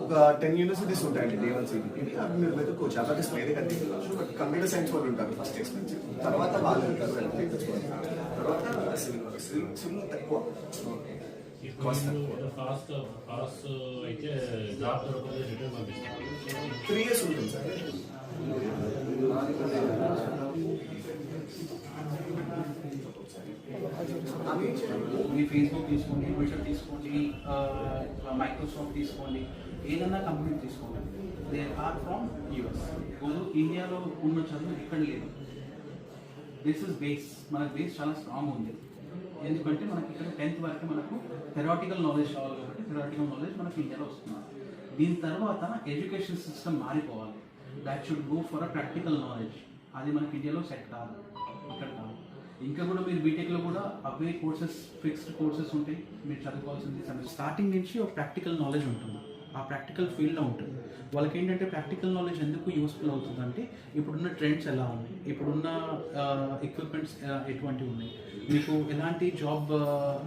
ఒక ten universities ఉంటాయండి day one సీట్కి అవి మీరు వెతుక్కోవచ్చు. అకాడమిక్స్ మీరే కట్టించవచ్చు బట్ కంప్యూటర్ సైన్స్ వాళ్ళు ఉంటారు ఫస్ట్ ఎక్స్పెన్సివ్ తర్వాత వాళ్ళు ఉంటారు. తర్వాత సివిల్ తక్కువ. త్రీ ఇయర్స్ ఉంటుంది సార్. మీ ఫేస్బుక్ తీసుకోండి ట్విట్టర్ తీసుకోండి మైక్రోసాఫ్ట్ తీసుకోండి ఏదన్నా కంపెనీ తీసుకోండి. They are from US Google ఇండియాలో ఉన్న చదువు ఇక్కడ లేదు. దిస్ ఇస్ బేస్ మన బేస్ చాలా స్ట్రాంగ్ ఉంది. ఎందుకంటే మనకి ఇక్కడ టెన్త్ వరకు మనకు థెరాటికల్ నాలెడ్జ్ కావాలి కాబట్టి థెరాటికల్ నాలెడ్జ్ మనకి ఇండియాలో వస్తున్నారు దీని తర్వాత ఎడ్యుకేషన్ సిస్టమ్ మారిపోవాలి. That should go for a practical knowledge అది మనకి ఇండియాలో సెట్ కాదు. ఇక్కడ ఇంకా కూడా మీరు బీటెక్లో కూడా అవే కోర్సెస్ ఫిక్స్డ్ కోర్సెస్ ఉంటాయి మీరు చదువుకోవాల్సింది స్టార్టింగ్ నుంచి ఒక ప్రాక్టికల్ నాలెడ్జ్ ఉంటుంది. ఆ ప్రాక్టికల్ ఫీల్డ్లో ఉంటుంది. వాళ్ళకి ఏంటంటే ప్రాక్టికల్ నాలెడ్జ్ ఎందుకు యూస్ఫుల్ అవుతుందంటే ఇప్పుడున్న ట్రెండ్స్ ఎలా ఉన్నాయి? ఇప్పుడున్న ఎక్విప్మెంట్స్ ఎటువంటివి ఉన్నాయి? మీకు ఎలాంటి జాబ్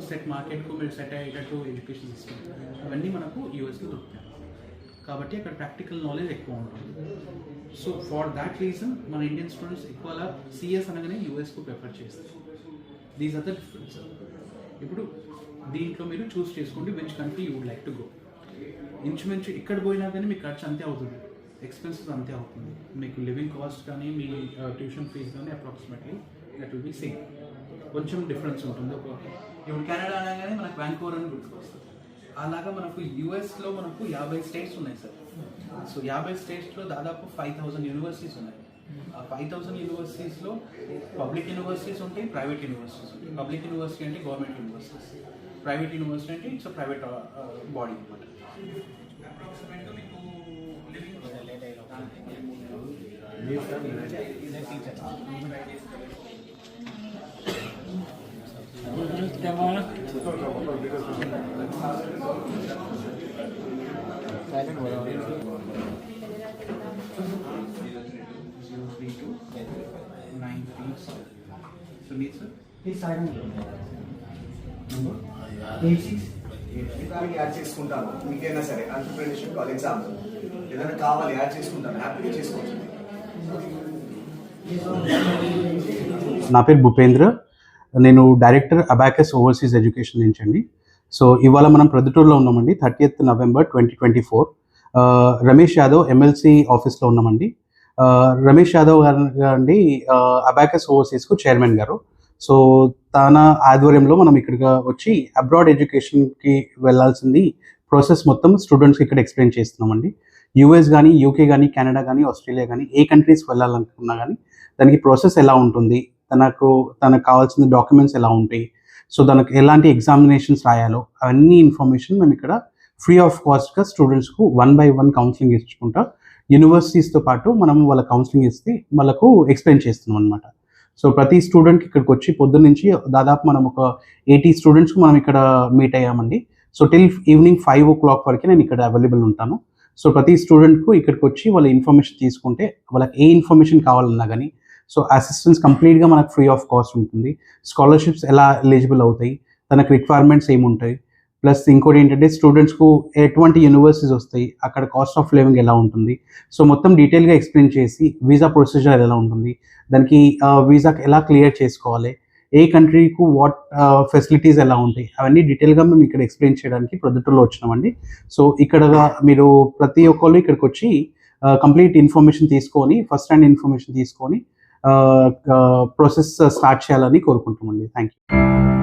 సెట్ మార్కెట్కు మీరు సెట్ అయ్యేటట్టు ఎడ్యుకేషన్ సిస్టమ్ అవన్నీ మనకు యూఎస్లో దొరుకుతాయి. కాబట్టి అక్కడ ప్రాక్టికల్ నాలెడ్జ్ ఎక్కువ ఉంటుంది. సో ఫార్ దాట్ రీజన్ మన ఇండియన్ స్టూడెంట్స్ ఎక్కువగా సిఎస్ అనగానే యూఎస్కు ప్రిఫర్ చేస్తారు. దీస్ ఆర్ ద డిఫరెన్స్ ఇప్పుడు దీంట్లో మీరు చూస్ చేసుకోండి which country you would like to go ఇంచుమించు ఇక్కడ పోయినా కానీ మీకు ఖర్చు అంతే అవుతుంది. ఎక్స్పెన్సెస్ అంతే అవుతుంది. మీకు లివింగ్ కాస్ట్ కానీ మీ ట్యూషన్ ఫీజు కానీ approximately that will be same కొంచెం డిఫరెన్స్ ఉంటుంది. ఒక ఇప్పుడు కెనడా అనగానే మనకు వ్యాంకోవర్ అని గుర్తుకొస్తుంది. అలాగా మనకు యూఎస్లో మనకు యాభై స్టేట్స్ ఉన్నాయి సార్ సో యాభై స్టేట్స్లో దాదాపు ఫైవ్ థౌజండ్ యూనివర్సిటీస్ ఉన్నాయి. ఆ ఫైవ్ థౌసండ్ యూనివర్సిటీస్లో పబ్లిక్ యూనివర్సిటీస్ ఉంటాయి ప్రైవేట్ యూనివర్సిటీస్ ఉంటాయి. పబ్లిక్ యూనివర్సిటీ అంటే గవర్నమెంట్ యూనివర్సిటీస్ ప్రైవేట్ యూనివర్సిటీ అంటే ఇట్స్ ప్రైవేట్ బాడీ అనమాట. Nine sir. మీకు యాడ్ చేసుకుంటాను. మీకైనా సరే ఏదైనా కావాలి యాడ్ చేసుకుంటాను. హ్యాపీగా చేసుకోవచ్చు. నా పేరు భూపేంద్ర. నేను డైరెక్టర్ అబాకస్ ఓవర్సీస్ ఎడ్యుకేషన్ నుంచి అండి. సో ఇవాళ మనం ప్రొద్దుటూరులో ఉన్నామండి. Thirtieth November twenty twenty four Ramesh Yadav MLC ఆఫీస్లో ఉన్నామండి. ఆ, రమేష్ యాదవ్ గారు అండి అబాకస్ ఓవర్సీస్కు చైర్మన్ గారు. సో తన ఆధ్వర్యంలో మనం ఇక్కడికి వచ్చి అబ్రాడ్ ఎడ్యుకేషన్కి వెళ్ళాల్సింది ప్రాసెస్ మొత్తం స్టూడెంట్స్కి ఇక్కడ ఎక్స్ప్లెయిన్ చేస్తున్నామండి. యూఎస్ కానీ యూకే కానీ కెనడా కానీ ఆస్ట్రేలియా కానీ ఏ కంట్రీస్ వెళ్ళాలనుకున్నా కానీ దానికి ప్రాసెస్ ఎలా ఉంటుంది? తనకు తనకు కావాల్సిన డాక్యుమెంట్స్ ఎలా ఉంటాయి? సో తనకు ఎలాంటి ఎగ్జామినేషన్స్ రాయాలో అవన్నీ ఇన్ఫర్మేషన్ మేము ఇక్కడ ఫ్రీ ఆఫ్ కాస్ట్గా స్టూడెంట్స్కు వన్ బై వన్ కౌన్సిలింగ్ ఇచ్చుకుంటా. యూనివర్సిటీస్తో పాటు మనం వాళ్ళ కౌన్సిలింగ్ ఇస్తే వాళ్ళకు ఎక్స్ప్లెయిన్ చేస్తున్నాం అనమాట సో ప్రతి స్టూడెంట్కి ఇక్కడికి వచ్చి పొద్దున్న నుంచి దాదాపు మనం ఒక ఎయిటీ స్టూడెంట్స్కి మనం ఇక్కడ meet అయ్యామండి. So till evening five o'clock వరకు నేను ఇక్కడ అవైలబుల్ ఉంటాను. సో ప్రతి స్టూడెంట్కు ఇక్కడికి వచ్చి వాళ్ళ ఇన్ఫర్మేషన్ తీసుకుంటే వాళ్ళకి ఏ ఇన్ఫర్మేషన్ కావాలన్నా కానీ సో అసిస్టెన్స్ కంప్లీట్గా మనకు ఫ్రీ ఆఫ్ కాస్ట్ ఉంటుంది. స్కాలర్షిప్స్ ఎలా ఎలిజిబుల్ అవుతాయి? తనకు రిక్వైర్మెంట్స్ ఏముంటాయి? ప్లస్ ఇంకోటి ఏంటంటే స్టూడెంట్స్కు ఎటువంటి యూనివర్సిటీస్ వస్తాయి అక్కడ కాస్ట్ ఆఫ్ లివింగ్ ఎలా ఉంటుంది. సో మొత్తం డీటెయిల్గా ఎక్స్ప్లెయిన్ చేసి వీసా ప్రొసీజర్ ఎలా ఉంటుంది దానికి వీసాకి ఎలా క్లియర్ చేసుకోవాలి ఏ కంట్రీకు వాట్ ఫెసిలిటీస్ ఎలా ఉంటాయి అవన్నీ డీటెయిల్గా మేము ఇక్కడ ఎక్స్ప్లెయిన్ చేయడానికి ప్రొద్దుటూరులో వచ్చినామండి. సో ఇక్కడ మీరు ప్రతి ఒక్కళ్ళు ఇక్కడికి వచ్చి కంప్లీట్ ఇన్ఫర్మేషన్ తీసుకొని ఫస్ట్ హ్యాండ్ ఇన్ఫర్మేషన్ తీసుకొని ప్రాసెస్ స్టార్ట్ చేయాలని కోరుకుంటామండి థ్యాంక్ యూ